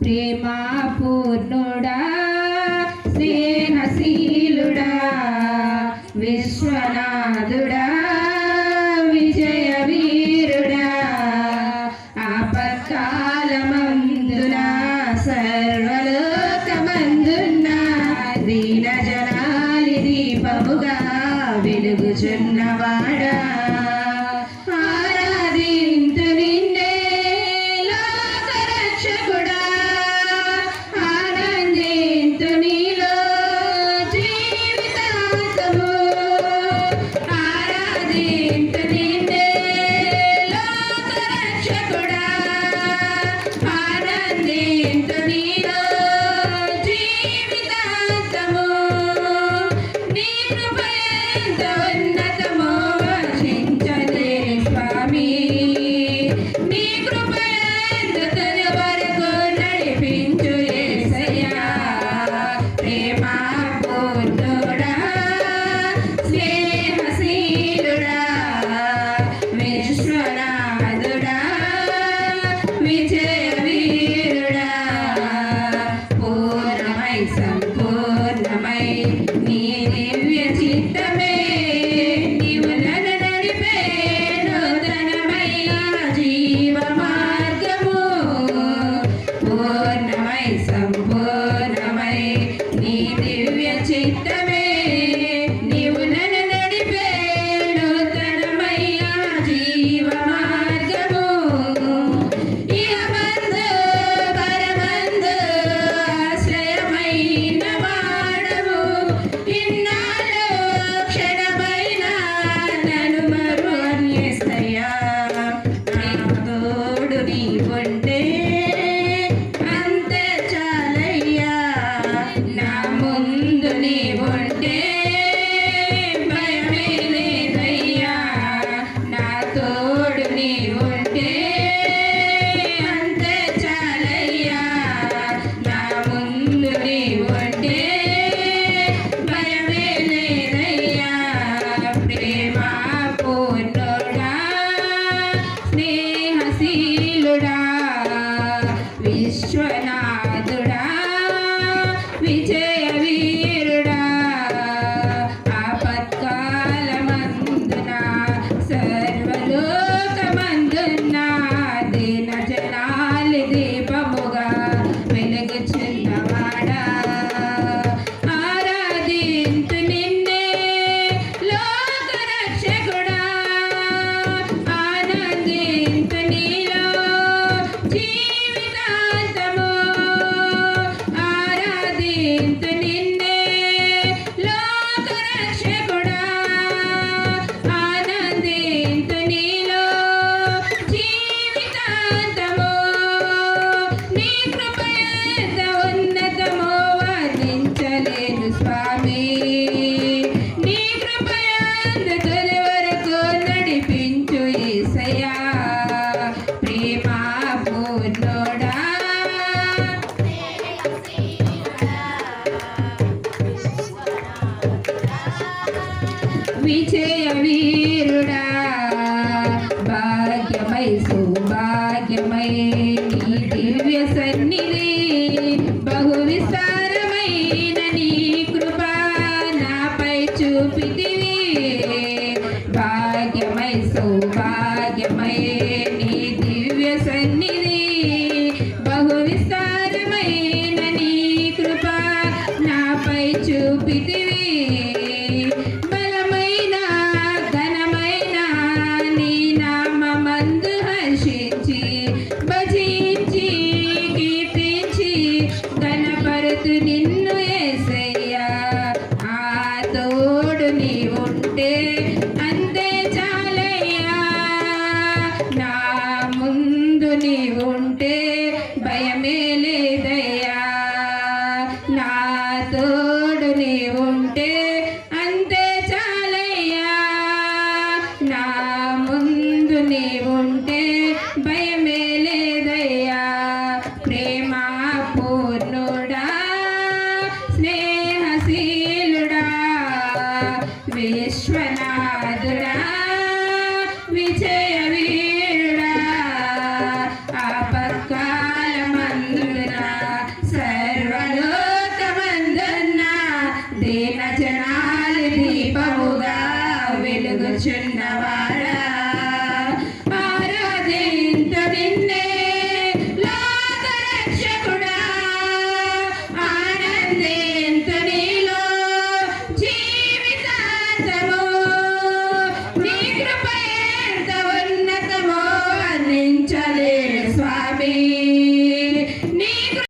ప్రేమా స్నేహశీలుడా విశ్వనాథుడా విజయ వీరుడా ఆపత్కాలమందున సర్వలోకమందున్న దీన జనాలి దీపముగా వెలుగుచున్న. underneath. విజయ వీరుడా భాగ్యమై సుభాగ్యమై నీ దివ్య సన్నిధి బహు విస్తారమైన నీ కృప నాపై చూపితివి. భాగ్యమై సౌభాగ్యమై నీ దివ్య సన్నిధి నీవుంటే భయం